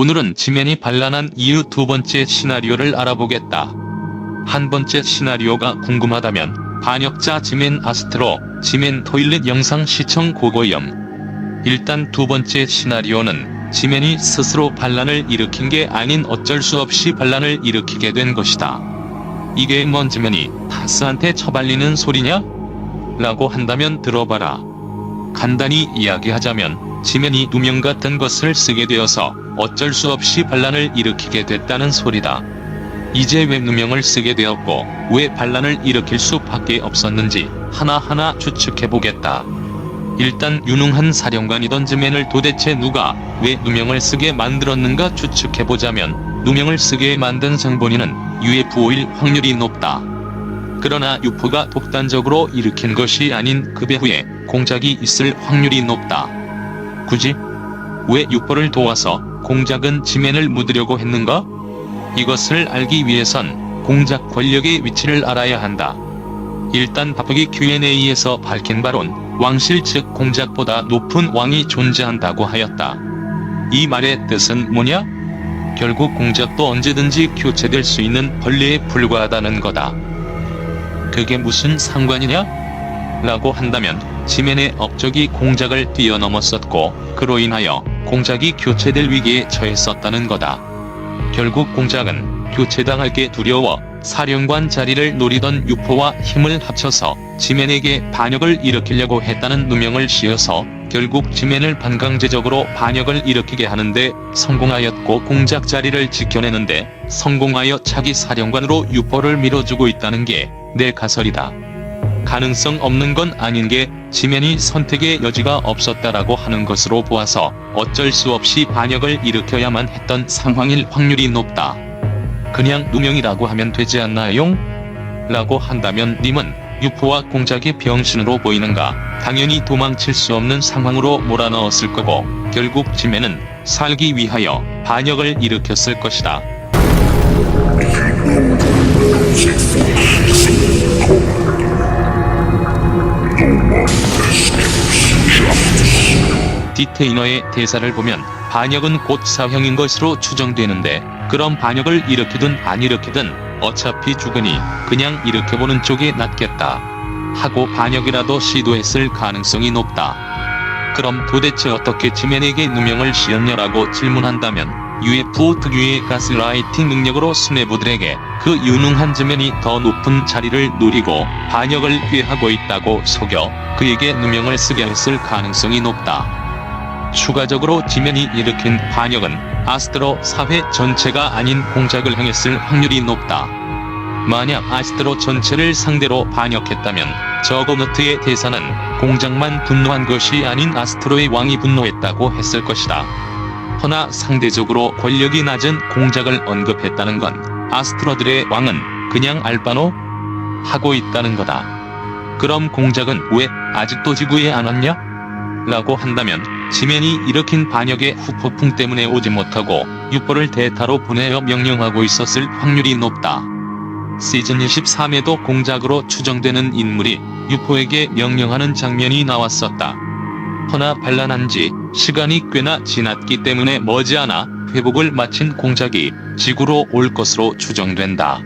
오늘은 지면이 반란한 이유 두 번째 시나리오를 알아보겠다. 한 번째 시나리오가 궁금하다면 반역자 지멘 아스트로, 지멘 토일렛 영상 시청 고고염. 일단 두 번째 시나리오는 지멘이 스스로 반란을 일으킨 게 아닌 어쩔 수 없이 반란을 일으키게 된 것이다. 이게 뭔 지면이 타스한테 처발리는 소리냐? 라고 한다면 들어봐라. 간단히 이야기하자면 지면이 누명 같은 것을 쓰게 되어서 어쩔 수 없이 반란을 일으키게 됐다는 소리다. 이제 왜 누명을 쓰게 되었고 왜 반란을 일으킬 수밖에 없었는지 하나하나 추측해보겠다. 일단 유능한 사령관이던 지멘을 도대체 누가 왜 누명을 쓰게 만들었는가 추측해보자면 누명을 쓰게 만든 성본인은 UFO일 확률이 높다. 그러나 유포가 독단적으로 일으킨 것이 아닌 그 배후에 공작이 있을 확률이 높다. 굳이? 왜 유포를 도와서 공작은 지면을 묻으려고 했는가? 이것을 알기 위해선 공작 권력의 위치를 알아야 한다. 일단 바쁘기 Q&A에서 밝힌 바론 왕실 측 공작보다 높은 왕이 존재한다고 하였다. 이 말의 뜻은 뭐냐? 결국 공작도 언제든지 교체될 수 있는 벌레에 불과하다는 거다. 그게 무슨 상관이냐? 라고 한다면 지멘의 업적이 공작을 뛰어넘었었고 그로 인하여 공작이 교체될 위기에 처했었다는 거다. 결국 공작은 교체당할 게 두려워 사령관 자리를 노리던 유포와 힘을 합쳐서 지멘에게 반역을 일으키려고 했다는 누명을 씌어서 결국 지멘을 반강제적으로 반역을 일으키게 하는데 성공하였고 공작 자리를 지켜내는데 성공하여 차기 사령관으로 유포를 밀어주고 있다는 게 내 가설이다. 가능성 없는 건 아닌 게 지면이 선택의 여지가 없었다라고 하는 것으로 보아서 어쩔 수 없이 반역을 일으켜야만 했던 상황일 확률이 높다. 그냥 누명이라고 하면 되지 않나요? 라고 한다면 님은 유포와 공작이 병신으로 보이는가? 당연히 도망칠 수 없는 상황으로 몰아넣었을 거고 결국 지면은 살기 위하여 반역을 일으켰을 것이다. 디테이너의 대사를 보면 반역은 곧 사형인 것으로 추정되는데 그럼 반역을 일으키든 안 일으키든 어차피 죽으니 그냥 일으켜보는 쪽이 낫겠다 하고 반역이라도 시도했을 가능성이 높다. 그럼 도대체 어떻게 지면에게 누명을 씌었냐라고 질문한다면 UFO 특유의 가스라이팅 능력으로 수뇌부들에게 그 유능한 지면이 더 높은 자리를 노리고 반역을 꾀하고 있다고 속여 그에게 누명을 쓰게 했을 가능성이 높다. 추가적으로 지면이 일으킨 반역은 아스트로 사회 전체가 아닌 공작을 향했을 확률이 높다. 만약 아스트로 전체를 상대로 반역했다면 저거너트의 대사는 공작만 분노한 것이 아닌 아스트로의 왕이 분노했다고 했을 것이다. 허나 상대적으로 권력이 낮은 공작을 언급했다는 건 아스트로들의 왕은 그냥 알바노 하고 있다는 거다. 그럼 공작은 왜 아직도 지구에 안 왔냐? 라고 한다면 지면이 일으킨 반역의 후폭풍 때문에 오지 못하고 육보를 대타로 보내어 명령하고 있었을 확률이 높다. 시즌 23에도 공작으로 추정되는 인물이 유포에게 명령하는 장면이 나왔었다. 허나 반란한 지 시간이 꽤나 지났기 때문에 머지않아 회복을 마친 공작이 지구로 올 것으로 추정된다.